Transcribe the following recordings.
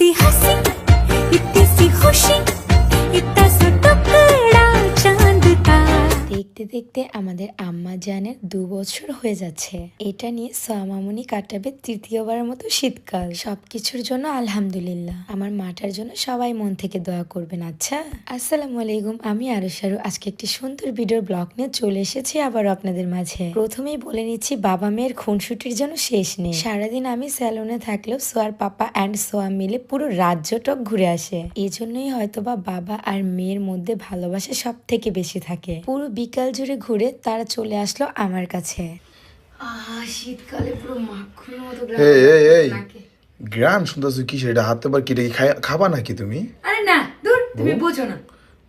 सी हंसी দেখতে আমাদের আম্মা জানের দু বছর হয়ে যাচ্ছে। এটা নিয়ে সোয়ামামুনি কাটাবে তৃতীয়বারের মতো শীতকাল। সবকিছুর জন্য আলহামদুলিল্লাহ। আমার মাটার জন্য সবাই মন থেকে দোয়া করবেন আচ্ছা? আসসালামু আলাইকুম, আমি আরুষারু আজকে একটি সুন্দর ভিডিওর ব্লগ নিয়ে চলে এসেছি আবার আপনাদের মাঝে। প্রথমেই বলে নিচ্ছি, বাবা মেয়ের খুনসুটির জন্য শেষ নেই। সারাদিন আমি স্যালনে থাকলেও সোয়ার পাপা অ্যান্ড সোয়া মিলে পুরো রাজ্যটক ঘুরে আসে। এই জন্যই হয়তোবা বাবা আর মেয়ের মধ্যে ভালোবাসা সব থেকে বেশি থাকে। পুরো বিকাল জুড়ে ঘুরে তারা চলে আসলো আমার কাছে। শীতকালে পুরো মাখনের মতো এই এই এই। গ্রাম শুনতেছো কি সেটা? হাতে কি রেখে খাবা নাকি তুমি? আরে না দূর তুমি বোঝো না।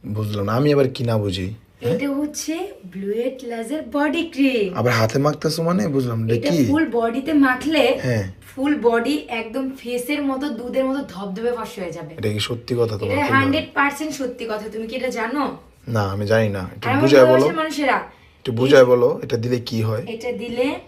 বুঝলাম না আমি আবার কি না বুঝি? এটা হচ্ছে ব্লুয়েট লাজের বডি ক্রিম আবার হাতে মাখতেছো মানে? বুঝলাম না কি? ফুল বডিতে মাখলে হ্যাঁ। ফুল বডি একদম ফেসের মতো দুধের মতো ধবধবে ফস হয়ে যাবে। এটা কি সত্যি কথা তোমার এটা বললাম? হান্ড্রেড পার্সেন্ট সত্যি কথা। তুমি কি এটা জানো? না আমি জানি না। একটু বুঝায় বলো। মানুষেরা একটু বুঝায় বলো এটা দিলে কি হয়? এটা দিলে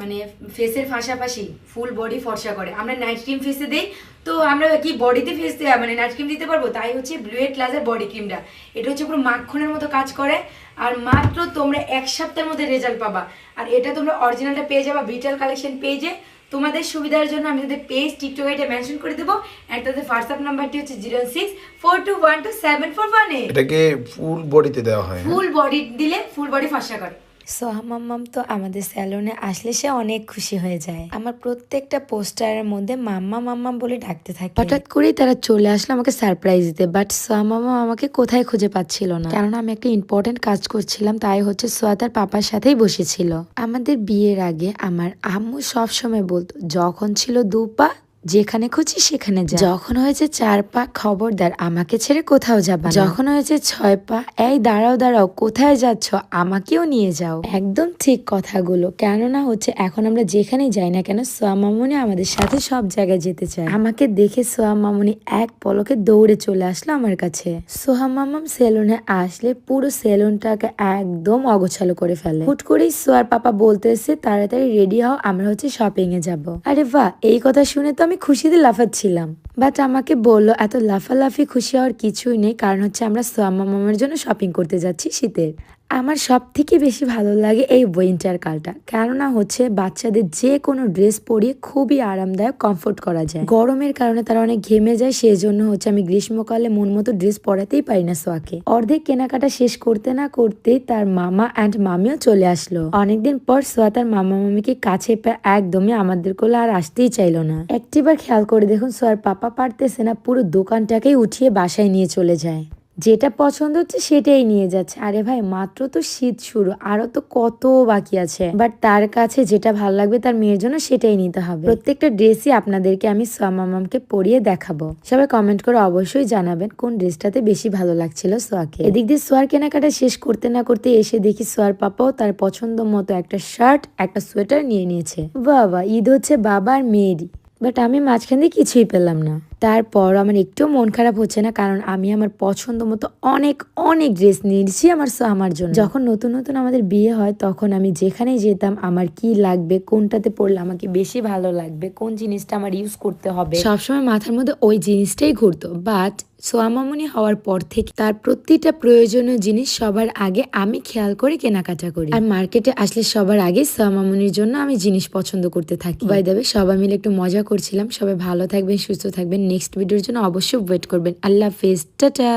মানে ফেসের পাশাপাশি ফুল বডি ফর্সা করে। আমরা নাইট ক্রিম ফেসে দিই তো আমরা কি বডিতে ফেস দেওয়া মানে নাইট ক্রিম দিতে পারব? তাই হচ্ছে ব্লুয়েট লাজার বডি ক্রিমটা এটা হচ্ছে পুরো মাখনের মতো কাজ করে আর মাত্র তোমরা এক সপ্তাহের মধ্যে রেজাল্ট পাবা। আর এটা তোমরা অরিজিনালটা পেয়ে যাবা বিটাল কালেকশন পেজে তোমাদের সুবিধার জন্য আমি তাদের পেজ টিকটক এটা মেনশন করে দেবো। আর তাদের হোয়াটসঅ্যাপ নাম্বারটি হচ্ছে zero six four two one two seven four one এটাকে ফুল বডিতে দেওয়া হয় হ্যাঁ? ফুল বডি দিলে ফুল বডি ফর্সা করে। সোহামাম্মাম তো আমাদের স্যালনে আসলে সে অনেক খুশি হয়ে যায়। আমার প্রত্যেকটা পোস্টারের মধ্যে মাম্মা মাম্মা বলে ডাকতে থাকে। হঠাৎ করেই তারা চলে আসলো আমাকে সারপ্রাইজ দিতে, বাট সোহামাম্মা আমাকে কোথায় খুঁজে পাচ্ছিল না। কেননা আমি একটা ইম্পর্টেন্ট কাজ করছিলাম, তাই হচ্ছে সোয়া তার পাপার সাথেই বসেছিল। আমাদের বিয়ের আগে আমার আম্মু সবসময় বলতো, যখন ছিল দু পা যেখানে খুঁজি সেখানে যা। যখন হয়েছে চার পা খবরদার, আমাকে ছেড়ে কোথাও যাবা যখন হয়েছে ছয় পা, এই দাঁড়াও দাঁড়াও, কোথায় যাচ্ছ? আমাকেও নিয়ে যাও। একদম ঠিক কথাগুলো। কেননা হচ্ছে এখন আমরা যেখানে যাই না কেন, সোয়া মামুনি আমাদের সাথে সব জায়গায় যেতে চায়। আমাকে দেখে সোয়া মামুনি এক পলকে দৌড়ে চলে আসলো আমার কাছে। সোহা মামাম সেলুনে আসলে পুরো সেলুনটাকে একদম অগোছালো করে ফেলে। হুট করেই সোয়ার পাপা বলতেছে, তাড়াতাড়ি রেডি হও, আমরা হচ্ছে শপিং এ যাব। আরে বাহ, এই কথা শুনে তো আমি খুশিতে লাফাচ্ছিলাম। বাট আমাকে বলল, এত লাফালাফি, খুশি হওয়ার কিছুই নেই। কারণ হচ্ছে আমরা সোয়াম্মা মামার জন্য শপিং করতে যাচ্ছি শীতের। আমার সব থেকে বেশি ভালো লাগে এই উইন্টার কালটা। কেননা হচ্ছে বাচ্চাদের যে কোনো ড্রেস পরিয়ে খুবই আরামদায়ক কমফোর্ট করা যায়। গরমের কারণে তারা অনেক ঘেমে যায় সেই জন্য হচ্ছে আমি গ্রীষ্মকালে মন মতো ড্রেস পরাতেই পারি না সোয়াকে। অর্ধেক কেনাকাটা শেষ করতে না করতেই তার মামা অ্যান্ড মামিও চলে আসলো। অনেকদিন পর সোয়া তার মামা মামিকে কাছে পেয়ে একদমই আমাদের কোলে আর আসতেই চাইলো না। একটিবার খেয়াল করে দেখুন সোয়ার পাপা পারতেছে না, পুরো দোকানটাকেই উঠিয়ে বাসায় নিয়ে চলে যায়। যেটা পছন্দ হচ্ছে সেটাই নিয়ে যাচ্ছে। আরে ভাই, মাত্র তো শীত শুরু, আরও তো কত বাকি আছে। বাট তার কাছে যেটা ভালো লাগবে তার মেয়ের জন্য সেটাই নিতে হবে। প্রত্যেকটা ড্রেসই আপনাদেরকে আমি সোয়ামামামকে পরিয়ে দেখাবো। সবাই কমেন্ট করে অবশ্যই জানাবেন কোন ড্রেসটাতে বেশি ভালো লাগছিল সোয়াকে। এদিক দিয়ে সোয়ার কেনাকাটা শেষ করতে না করতে এসে দেখি সোয়ার পাপাও তার পছন্দ মতো একটা শার্ট, একটা সোয়েটার নিয়ে নিয়েছে। বাবা ঈদ হচ্ছে বাবার মেয়েরই। বাট আমি মাঝখান দিয়ে কিছুই পেলাম না। তারপর আমার একটুও মন খারাপ হচ্ছে না, কারণ আমি আমার পছন্দ মতো অনেক অনেক ড্রেস নিয়েছি আমার আমার জন্য। যখন নতুন নতুন আমাদের বিয়ে হয়, তখন আমি যেখানে যেতাম, আমার কি লাগবে, কোনটাতে পড়লে আমাকে বেশি ভালো লাগবে, কোন জিনিসটা আমার ইউজ করতে হবে, সবসময় মাথার মধ্যে ওই জিনিসটাই ঘুরতো। বাট সোয়ামামনি হওয়ার পর থেকে তার প্রতিটা প্রয়োজনীয় জিনিস সবার আগে আমি খেয়াল করে কেনাকাটা করি। আর মার্কেটে আসলে সবার আগে সোয়ামামনির জন্য আমি জিনিস পছন্দ করতে থাকি। বাই দেবে সবাই মিলে একটু মজা করছিলাম। সবাই ভালো থাকবেন, সুস্থ থাকবেন। নেক্সট ভিডিওর জন্য অবশ্যই ওয়েট করবেন। আল্লাহ হাফেজ। টাটা।